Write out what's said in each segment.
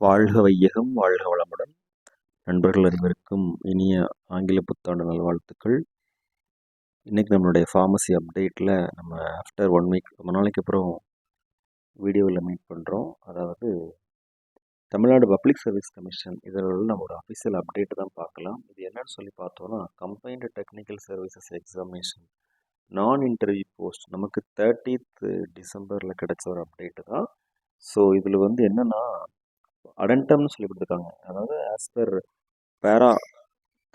வாழ்க வையகம் வாழ்க வளமுடன். நண்பர்கள் அனைவருக்கும் இனிய ஆங்கில புத்தாண்டு நல்வாழ்த்துக்கள். இன்றைக்கி நம்மளுடைய ஃபார்மசி அப்டேட்டில் நம்ம ஆஃப்டர் ஒன் வீக் ரொம்ப நாளைக்கு அப்புறம் வீடியோவில் மீட் பண்ணுறோம் அதாவது தமிழ்நாடு பப்ளிக் சர்வீஸ் கமிஷன் இதில் நம்ம ஒரு அஃபிஷியல் அப்டேட் தான் பார்க்கலாம். இது என்னன்னு சொல்லி பார்த்தோன்னா கம்பைன்டு டெக்னிக்கல் சர்வீசஸ் எக்ஸாமினேஷன் நான் இன்டர்வியூ போஸ்ட் நமக்கு தேர்ட்டீத் டிசம்பரில் கிடைச்ச ஒரு அப்டேட்டு தான். ஸோ இதில் வந்து என்னென்னா அடன்டம்னு சொல்லி கொடுத்துருக்காங்க அதாவது as per para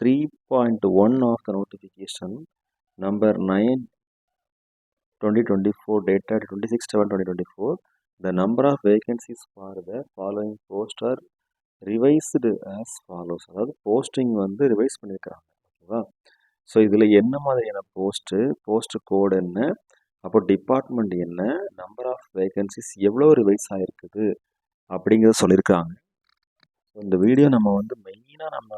three point one of the notification number nine twenty twenty four dated twenty six seven twenty twenty four the number of vacancies for the following post are revised as follows அதாவது posting வந்து revise பண்ணியிருக்கிறாங்க ஓகேவா so இதில் என்ன மாதிரியான post post கோடு என்ன? அப்போ department என்ன? நம்பர் ஆஃப் வேகன்சிஸ் எவ்வளோ ரிவைஸ் ஆகிருக்குது அப்படிங்கிறத சொல்லியிருக்காங்க. ஸோ இந்த வீடியோ நம்ம வந்து மெயினாக நம்ம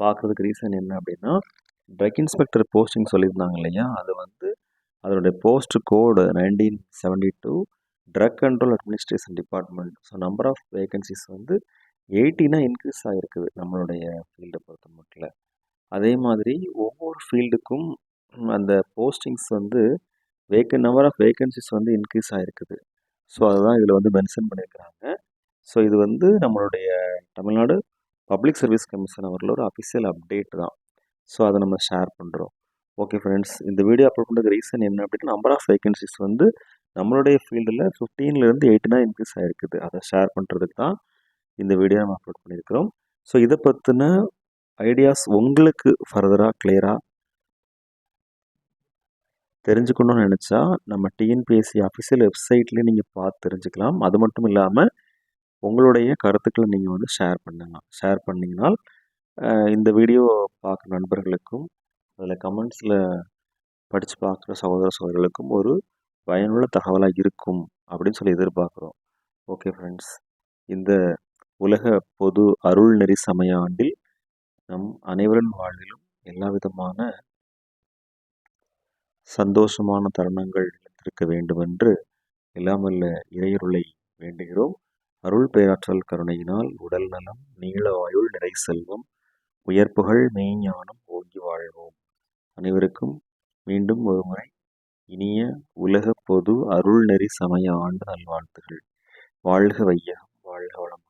பார்க்குறதுக்கு ரீசன் என்ன அப்படின்னா ட்ரக் இன்ஸ்பெக்டர் போஸ்டிங் சொல்லியிருந்தாங்க இல்லையா? அது வந்து அதனுடைய post code nineteen seventy two drug control administration department so number of vacancies வந்து எயிட்டினாக இன்க்ரீஸ் ஆகிருக்குது நம்மளுடைய ஃபீல்டை பொறுத்த மட்டும் அதே மாதிரி ஒவ்வொரு ஃபீல்டுக்கும் அந்த போஸ்டிங்ஸ் வந்து வேக்கன் நம்பர் ஆஃப் வேக்கன்சிஸ் வந்து இன்க்ரீஸ் ஆகிருக்குது ஸோ அதுதான் இதில் வந்து மென்ஷன் பண்ணியிருக்கிறாங்க. ஸோ இது வந்து நம்மளுடைய தமிழ்நாடு பப்ளிக் சர்வீஸ் கமிஷன் அவரில் ஒரு அஃபிஷியல் அப்டேட் தான். ஸோ அதை நம்ம ஷேர் பண்ணுறோம் ஓகே ஃப்ரெண்ட்ஸ் இந்த வீடியோ அப்லோட் பண்ணுறது ரீசன் என்ன அப்படின்னா நம்பர் ஆஃப் வேகன்சிஸ் வந்து நம்மளுடைய ஃபீல்டில் ஃபிஃப்டீன்லேருந்து எயிட்டினா இன்க்ரீஸ் ஆகிருக்குது அதை ஷேர் பண்ணுறதுக்கு தான் இந்த வீடியோ நம்ம அப்லோட் பண்ணியிருக்கிறோம். ஸோ இதை பற்றின ஐடியாஸ் உங்களுக்கு ஃபர்தராக கிளியராக தெரிஞ்சுக்கணும்னு நினச்சா நம்ம டிஎன்பிஎஸ்சி அஃபிஷியல் வெப்சைட்லேயே நீங்கள் பார்த்து தெரிஞ்சுக்கலாம். அது மட்டும் இல்லாமல் உங்களுடைய கருத்துக்களை நீங்கள் வந்து ஷேர் பண்ணலாம். ஷேர் பண்ணிங்கனால் இந்த வீடியோ பார்க்குற நண்பர்களுக்கும் அதில் கமெண்ட்ஸில் படித்து பார்க்குற சகோதர சகோதரர்களுக்கும் ஒரு பயனுள்ள தகவலாக இருக்கும் அப்படின்னு சொல்லி எதிர்பார்க்குறோம். ஓகே ஃப்ரெண்ட்ஸ் இந்த உலக பொது அருள் நெறி சமய ஆண்டில் நம் அனைவரின் வாழ்விலும் எல்லா விதமான சந்தோஷமான தருணங்கள் இருக்க வேண்டுமென்று இல்லாமல்ல இறையருளை வேண்டுகிறோம். அருள் பேராற்றல் கருணையினால் உடல் நலம் நீள ஆயுள் நிறை செல்வம் உயர்ப்புகள் மெய்ஞானம் ஓங்கி வாழ்வோம். அனைவருக்கும் மீண்டும் ஒருமுறை இனிய உலக பொது அருள் நெறி சமய ஆண்டு நல்வாழ்த்துகள். வாழ்க வையகம் வாழ்க வளம்